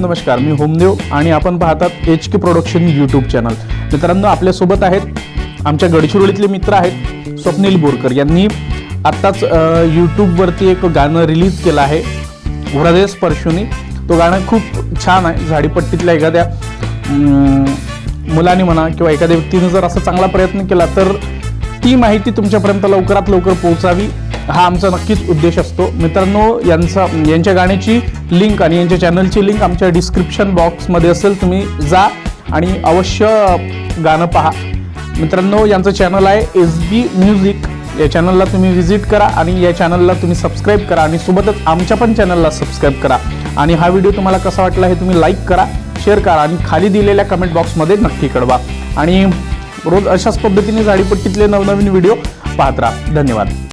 मित्रांनो नमस्कार. मी होमदेव आणि आपण पाहतात H K production YouTube channel मित्रांनो आपल्यासोबत आहेत आमच्या गडचिरोलीतले मित्र आहेत स्वप्नील बोरकर. यांनी आत्ताच यूट्यूबवरती एक गाणं रिलीज केलं आहे हृदय स्पर्शुनी. तो गाणं खूप छान आहे. झाडीपट्टीतल्या एखाद्या मुलाने म्हणा किंवा एखाद्या व्यक्तीने जर असा चांगला प्रयत्न केला तर ती माहिती तुमच्यापर्यंत लवकरात लवकर पोहोचावी. हा आमचा नक्कीच उद्देश असतो. मित्रांनो यांचा यांच्या गाण्याची लिंक आणि यांच्या चॅनलची लिंक आमच्या डिस्क्रिप्शन बॉक्समध्ये असेल. तुम्ही जा आणि अवश्य गाणं पहा. मित्रांनो यांचं चॅनल आहे एस बी म्युझिक या चॅनलला तुम्ही व्हिजिट करा आणि या चॅनलला तुम्ही सबस्क्राईब करा आणि सोबतच आमच्या पण चॅनलला सबस्क्राईब करा. आणि हा व्हिडिओ तुम्हाला कसा वाटला हे तुम्ही लाईक करा शेअर करा आणि खाली दिलेल्या कमेंट बॉक्समध्ये नक्की कळवा. आणि रोज अशाच पद्धतीने झाडीपट्टीतले नवनवीन व्हिडिओ पाहत राहा. धन्यवाद.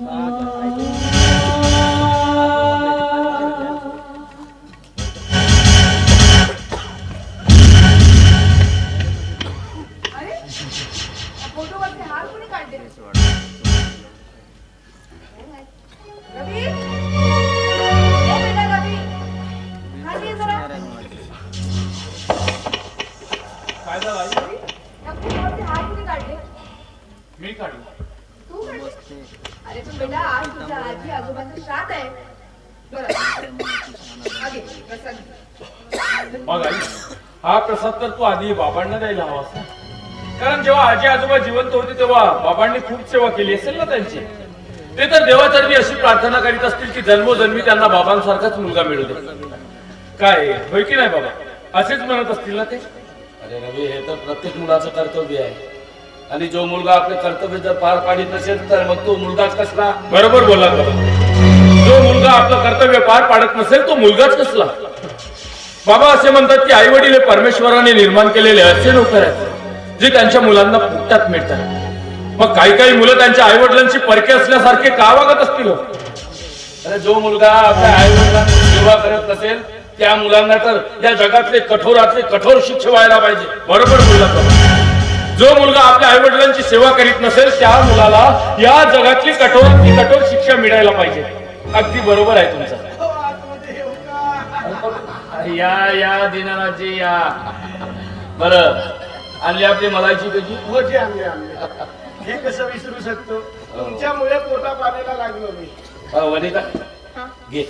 फोटोवरचे हा प्रसाद तर तू आधी बाबांना द्यायला हवा असा कारण जेव्हा आजी आजोबा जिवंत होते तेव्हा बाबांनी खूप सेवा केली असेल ना त्यांची? ते तर देवाचरणी अशी प्रार्थना करीत असतील की जन्मोजन्मी त्यांना बाबांसारखाच मुलगा मिळू दे. काय होय की नाही बाबा? असेच म्हणत असतील ना ते? अरे रवी हे तर प्रत्येक मुलाचं कर्तव्य आहे. आणि जो मुलगा आपले कर्तव्य जर पार पाडित नसेल तर मग तो मुलगाच कसला? बरोबर बाबा. जो मुलगा आपलं कर्तव्य पार पाडत नसेल तो मुलगाच कसला? बाबा असे म्हणतात की आई वडील परमेश्वराने निर्माण केलेले असे लोक आहेत जे त्यांच्या मुलांना फुकटात मिळतात. मग काही काही मुलं त्यांच्या आई वडिलांची परके असल्यासारखे का वागत असतील हो? अरे जो मुलगा आपल्या आई वडिलांची सेवा करत नसेल त्या मुलांना तर या जगातले कठोरातले कठोर शिक्ष व्हायला पाहिजे. बरोबर बोललात जो मुलगा आपल्या आई वडिलांची सेवा करीत नसेल त्या मुलाला या जगातली कठोरातली कठोर शिक्षा मिळायला पाहिजे. अगदी बरोबर आहे तुमचं. या या दिनानाथजी या. बर आणली आपली मलायची कधी मोठी आणली आणली. हे कसं विसरू शकतो? तुमच्यामुळे पोटा पाण्याला लागलो मी. अ, वनिता घे.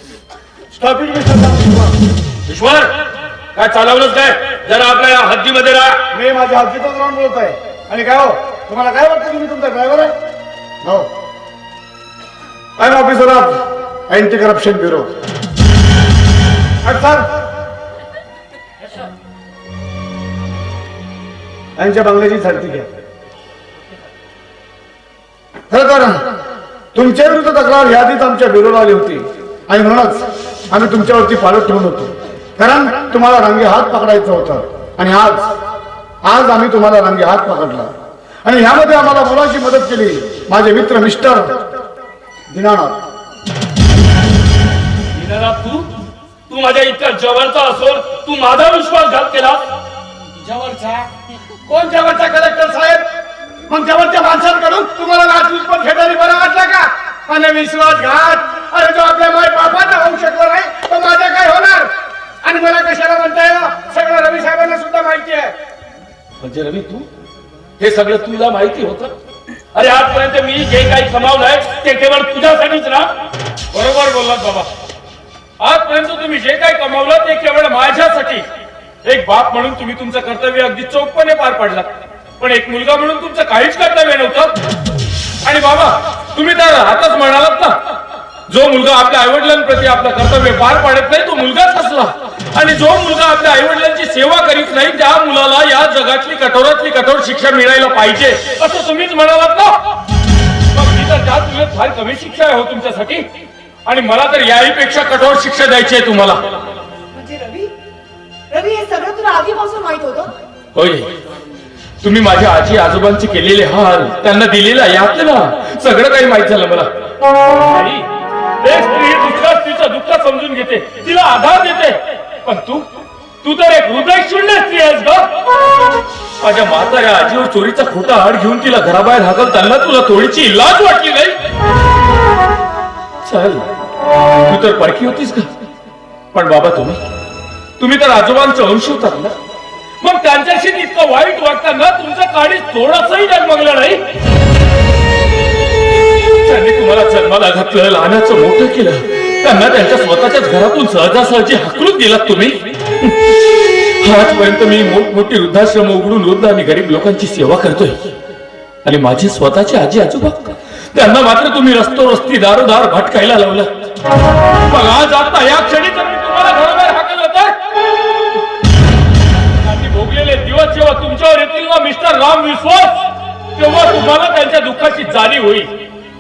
स्टॉपिंग ईश्वर काय चालवलंच काय? जरा आपल्या हद्दीमध्ये राहा. मी माझ्या हद्दीतच राहून बोलत आहे आणि काय हो? तुम्हाला काय वाटतं की मी तुमचा ड्रायव्हर आहे? हो I am officer of anti corruption bureau sir यांच्या बंगल्याची झडती घ्या. खरं तर तुमच्या विरुद्ध तक्रार यादीच आमच्या ब्युरोला आली होती. आणि म्हणूनच आम्ही तुमच्यावरती पालट ठेवून होतो. कारण तुम्हाला रंगे हात पकडायचं होतं. आणि आज आज आम्ही तुम्हाला रंगे हात पकडला. आणि ह्यामध्ये आम्हाला मुलाची मदत केली माझे मित्र मिस्टर दिनानाथ. दीनानाथ तू? तू माझ्या इतक्या जवळचा असून तू माझा विश्वासघात केला जवळचा? कोण जवळचा कलेक्टर साहेब? मग जवळच्या माणसांकडून? तुम्हाला नाचून पण खेळायला बरं वाटलं का? आणि विश्वासघात. अरे जो आपल्या माय बापाचा होऊ शकला नाही तो माझा काय होणार? आणि मला कशाला म्हणताय हो? सगळं रवी साहेबांना सुद्धा माहिती आहे. म्हणजे रवी तू? हे सगळं तुला माहिती होतं? अरे आजपर्यंत मी जे काही कमावलंय ते केवळ तुझ्यासाठीच ना? बरोबर बोललात बाबा. आजपर्यंत तुम्ही जे काही कमावलं ते केवळ माझ्यासाठी. एक बाप म्हणून तुम्ही तुमचं कर्तव्य अगदी चोखपणे पार पाडलात पण एक मुलगा म्हणून तुमचं काहीच कर्तव्य नव्हतं. आणि बाबा तुम्ही तर आताच म्हणालात ना. जो मुलगा आपल्या आईवडिलांप्रती आपलं कर्तव्य पार पाडत नाही तो मुलगाच असला. आणि जो मुलगा आपल्या आईवडिलांची सेवा करीत नाही त्या मुलाला या जगातली कठोरातली कठोर शिक्षा मिळायला पाहिजे. असं तुम्हीच म्हणालात ना. मी तर त्या तुलनेत फार कमी शिक्षा आहे हो तुमच्यासाठी. आणि मला तर याहीपेक्षा कठोर शिक्षा द्यायची आहे तुम्हाला. रवी हे सगळं तुला आधीपासून माहीत होतं? होय. तुम्ही माझ्या आजी आजोबांचे केलेले हाल त्यांना दिलेला यात ना सगळं काही माहीत झालं मला. आई, एक स्त्री दुसऱ्या स्त्रीचा दुःख समजून घेते तिला आधार देते. पण तू तू तर एक हृदय शून्य स्त्री आहेस ग. माझ्या म्हाताऱ्या आजीवर चोरीचा खोटा हाड घेऊन तिला घराबाहेर हाकलताना तुला थोडीची लाज वाटली नाही? चल तू तर परकी होतीस का पण बाबा तुम्ही तुम्ही तर आजोबांचं अंश होतात ना? मग त्यांच्याशी इतकं वाईट वागताना तुमच्या काळी थोडंसंही डगमगलं नाही? त्यांनी तुम्हाला जन्माला घातलं लहानाचं मोठं केलं. त्यांना त्यांच्या स्वतःच्याच घरातून सहजासहजी हकलून दिलात तुम्ही. आजपर्यंत मी मोठमोठी वृद्धाश्रम उघडून वृद्ध आणि गरीब लोकांची सेवा करतोय. आणि माझी स्वतःची आजी आजोबा त्यांना मात्र तुम्ही रस्तो रस्ती दारोदार भटकायला लावलं मग आज आता या क्षणी तुमच्यावर येतील ना मिस्टर राम विश्वास? तेव्हा तुम्हाला त्यांच्या दुःखाची जाणीव होईल.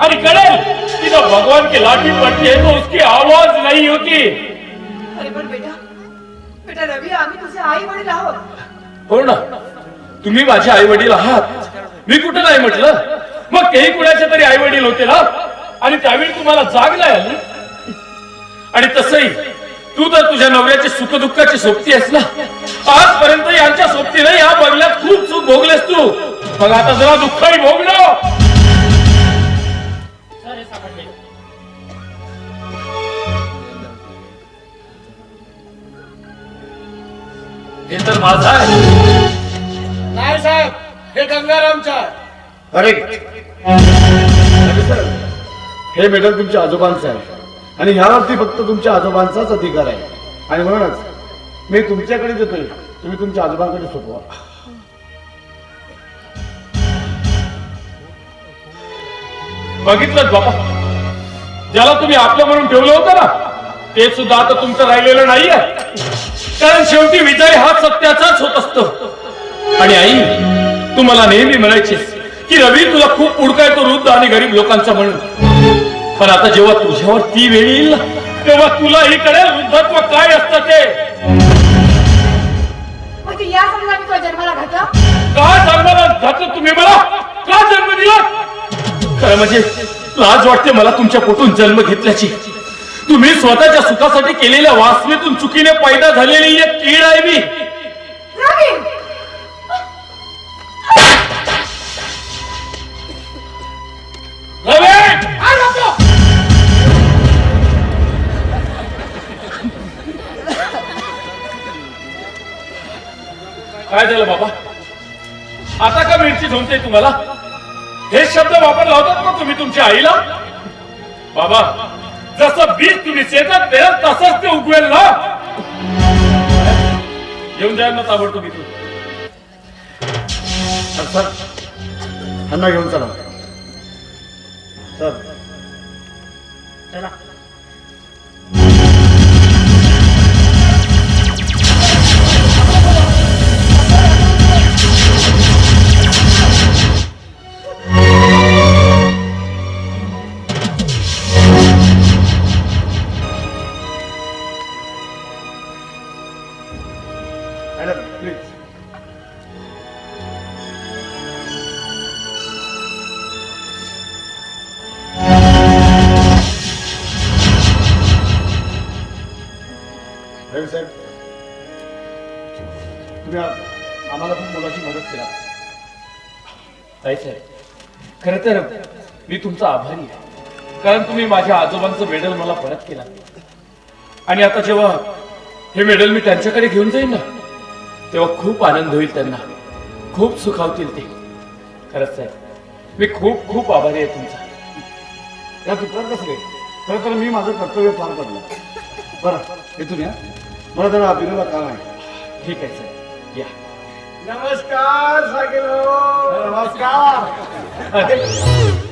आणि कळेल की जो भगवान की लाठी पडती है तो उसकी आवाज नहीं होती. अरे पण बेटा बेटा रवी आम्ही तुझे आई वडील आहोत. हो ना. तुम्ही माझे आई वडील आहात. मी कुठं नाही म्हटलं? मग तेही कुणाचे तरी आई वडील होते ना आणि त्यावेळी तुम्हाला जाग नाही आली? आणि तसंही तू तर तुझ्या नवऱ्याची सुखदुःखाची सोबती आहेस ना? आजपर्यंत यांच्या सोबतीने या बंगल्यात खूप सुख भोगलेस तू. मग आता जरा दुःखही भोगलं हे तर माझा आहे. नाही साहेब हे गंगारामचा अरे हे मेडल तुमच्या आजोबांचं आहे. आणि ह्यावरती फक्त तुमच्या आजोबांचाच अधिकार आहे. आणि म्हणूनच मी तुमच्याकडे देतोय. तुम्ही तुमच्या आजोबांकडे सोपवा. बघितलं बाबा. ज्याला तुम्ही आपलं म्हणून ठेवलं होतं ना ते सुद्धा आता तुमचं राहिलेलं नाहीये. कारण शेवटी विजय हा सत्याचाच होत असतो. आणि आई तू मला नेहमी म्हणायची की रवी तुला खूप उडकायतो वृद्ध आणि गरीब लोकांचा म्हणून. पण आता जेव्हा तुझ्यावर ती वेळ येईल तेव्हा तुलाही कळेल वृद्धत्व काय असतं ते? म्हणजे या समजा मी तुला जन्माला घातला का जन्माला घातलं तुम्ही मला? का जन्म दिला? खरं म्हणजे लाज वाटते मला तुमच्या पोटून जन्म घेतल्याची. तुम्ही स्वतःच्या सुखासाठी केलेल्या वासनेतून चुकीने पैदा झालेली एक कीड आहे मी. काय झालं बाबा? आता का मिरची झोमते तुम्हाला? हे शब्द वापरला होतात ना तुम्ही तुमच्या आईला? बाबा जसं बीज तुम्ही शेतात पेरल तसंच ते उगवेल ना? येऊन जाईल ना ताबडतोब इथून. सर घेऊन चला. सर मॅडम तुम्ही आम्हाला पण मुलाची मदत केला ताई साहेब खर तर मी तुमचा आभारी आहे. कारण तुम्ही माझ्या आजोबांचं मेडल मला परत केला. आणि आता जेव्हा हे मेडल मी त्यांच्याकडे घेऊन जाईन ना तेव्हा खूप आनंद होईल त्यांना. खूप सुखावतील ते. खरंच साहेब मी खूप खूप आभारी आहे तुमचा. या दुकानात कसं खरं तर मी माझं कर्तव्य पार पडलं. बरं इथून या. मला जरा विनोदा काम आहे. ठीक आहे साहेब या. नमस्कार नमस्कार. अरे,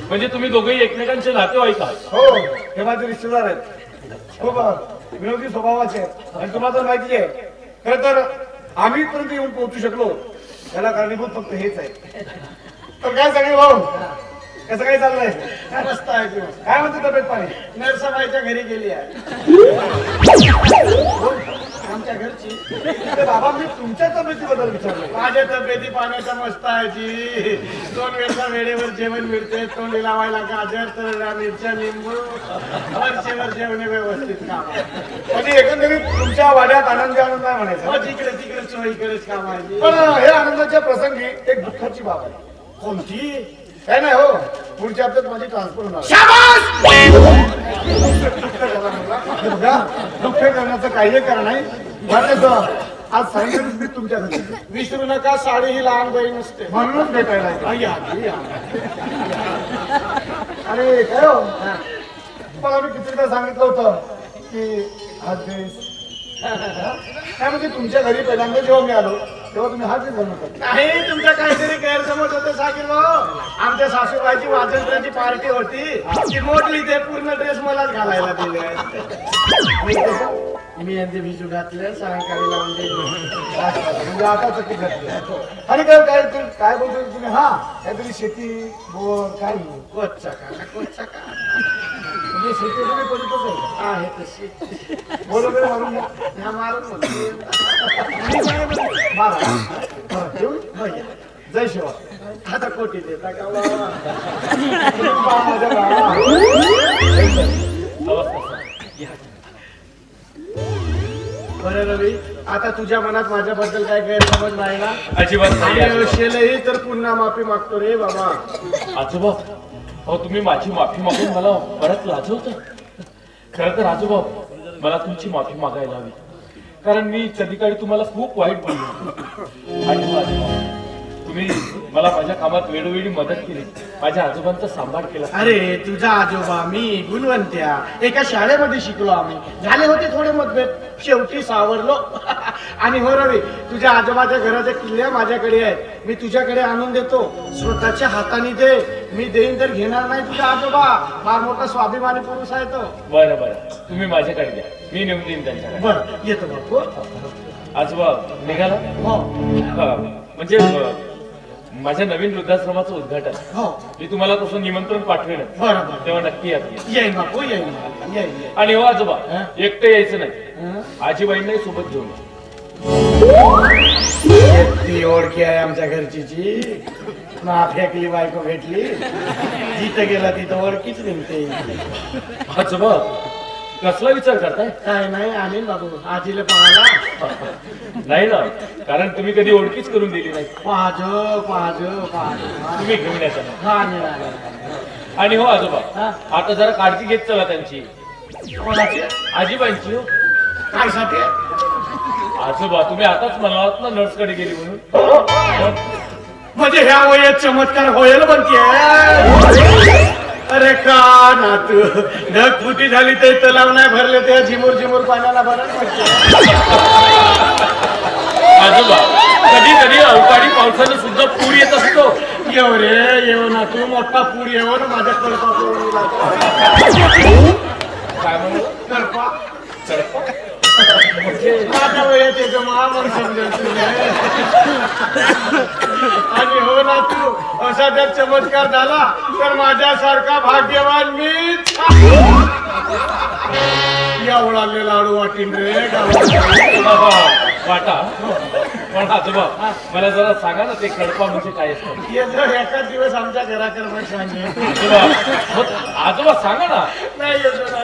म्हणजे तुम्ही दोघेही एकमेकांचे नातेवाईक आहात. हो हे माझे रिश्तेदार आहेत. खूप अ, विनोदी स्वभावाचे आहेत. आणि तुम्हाला तर माहिती आहे खरं तर आम्ही इथपर्यंत येऊन पोहोचू शकलो. त्याला कारणीभूत फक्त हेच आहे. तर काय सगळे भाऊ? कसं काय चाललंय मस्त आहे. काय म्हणते तब्येत पाणी? नरसबाईच्या घरी गेली आहे. आमच्या घरची. बाबा मी तुमच्या तब्येतीबद्दल विचारलं माझ्या तब्येती पाण्याच्या मस्त आहे जी. दोन वेळचा वेळेवर जेवण मिळते तोंडी लावायला गाजर तर मिरच्या लिंबू. वर्षेवर जेवण व्यवस्थित काम आहे. म्हणजे एकंदरीत तुमच्या वाड्यात आनंदी आनंद आहे म्हणायचं. हो तिकडे तिकडे चोहीकडेच काम आहे जी. पण हे आनंदाच्या प्रसंगी एक दुःखाची बाब आहे. कोणती? काय नाही हो. पुढच्या हप्त्यात माझी ट्रान्सफर होणार हे बघा, दुःख करण्याचं काही कारण नाही. आज सायंकाळी मी तुमच्या घरी. विसरू नका साडी ही लहान बहीण असते म्हणूनच भेटायला येतो. आणि काय हो? मला मी कितीदा सांगितलं होतं की हा ड्रेस काय म्हणजे तुमच्या घरी पहिल्यांदा जेव्हा मी आलो तेव्हा तुम्ही हा ड्रेस घालून होता नाही तुमचा काहीतरी गैरसमज होते साकीर भाऊ. आमच्या सासूबाईची वाजंत्र्याची पार्टी होती. ती मोठली ते पूर्ण ड्रेस मलाच घालायला दिले. मी यांचे भिजू घातले सायंकाळी लावून दिले म्हणजे आता चकित घातली. आणि काय काय ते- काय बोलतो तुम्ही? हा काहीतरी शेती बोर काय. कोचचा का कोचचा का म्हणजे शेती तुम्ही करीतच आहे तशी बोर वगैरे मारून मारून. मारा. मारा. ठेवू? भैया, जय शिवा आता कोटी देता का? बरं रवी आता तुझ्या मनात माझ्याबद्दल काय गैरसमज ना? अजिबात नाही. आणि आजोबा. तर पुन्हा माफी मागतो रे बाबा. आजोबा अहो तुम्ही माझी माफी मागून मला परत लाजवता? खरं तर आजोबा मला तुमची माफी मागायला हवी. कारण मी कधी काळी तुम्हाला खूप वाईट बोललो. आणि आजोबा तुम्ही मला माझ्या कामात वेळोवेळी मदत केली. माझ्या आजोबांचा सांभाळ केला. अरे तुझा आजोबा मी गुणवंत्या. एका शाळेमध्ये शिकलो आम्ही. झाले होते थोडे मतभेद. शेवटी सावरलो. आणि हो रवी तुझ्या आजोबाच्या घराच्या किल्ल्या माझ्याकडे आहेत. मी तुझ्याकडे आणून देतो. स्वतःच्या हाताने दे. मी देईन तर घेणार नाही तुझा आजोबा. फार मोठा स्वाभिमानी पुरुष आहे तो. बरं बरं. तुम्ही माझ्याकडे द्या. मी नेऊन देईन त्यांच्याकडे. बर येतो बापू. आजोबा निघाला? हो. हा, म्हणजे अ, माझ्या नवीन वृद्धाश्रमाचं उद्घाटन. हो. मी तुम्हाला तसं निमंत्रण पाठवेन. बरोबर. तेव्हा नक्की या तुम्ही. येईन बापू येईन. येईन येईन आणि हो आजोबा हा? एकटे यायचं नाही? आजीबाईंनाही सोबत घेऊन या. ती ओळखी आहे आमच्या घरचीची. ना फेकली बायको भेटली जिथं गेला तिथं ओळखीच निघते आजोबा कसला विचार करताय? काय नाही आणीन बाबू. आजीला पाहायला. नाही ना. कारण तुम्ही कधी ओळखीच करून दिली नाही. पाहजो पाहजो पाहजो. तुम्ही घेऊन. हा आणीन, आणीन. आणि हो आजोबा हा? आता जरा काळजी घेत चला त्यांची. कोणाची? आजीबाईंची हो. काय साठी आजोबा तुम्ही आताच म्हणालात ना नर्सकडे गेली म्हणून. म्हणजे ह्या वयात चमत्कार होईल म्हणते अरे का ना तू ढग फुटी झाली ते तलाव नाही भरले ते. झिमुर झिमुर पाण्याला भरत आजोबा कधी कधी अवकाळी पावसानं सुद्धा पूर येत असतो. येऊ रे येऊ ना तू मोठा पूर येऊ ना माझ्या कळपा काय म्हणलं? कळपा? माझ्या वयात येतो महामन समजेल तुझे आणि हो ना तू असा जर चमत्कार झाला तर माझ्यासारखा भाग्यवान मीच एवढा लय लाडू वाटीन रे गावाला. वाटा. पण आजोबा मला जरा सांगा ना ते कडपा म्हणजे काय असतं? ये जर एकाच दिवस आमच्या घराकडे सांगे आजोबा आजोबा सांगा ना. नाही येतो ना.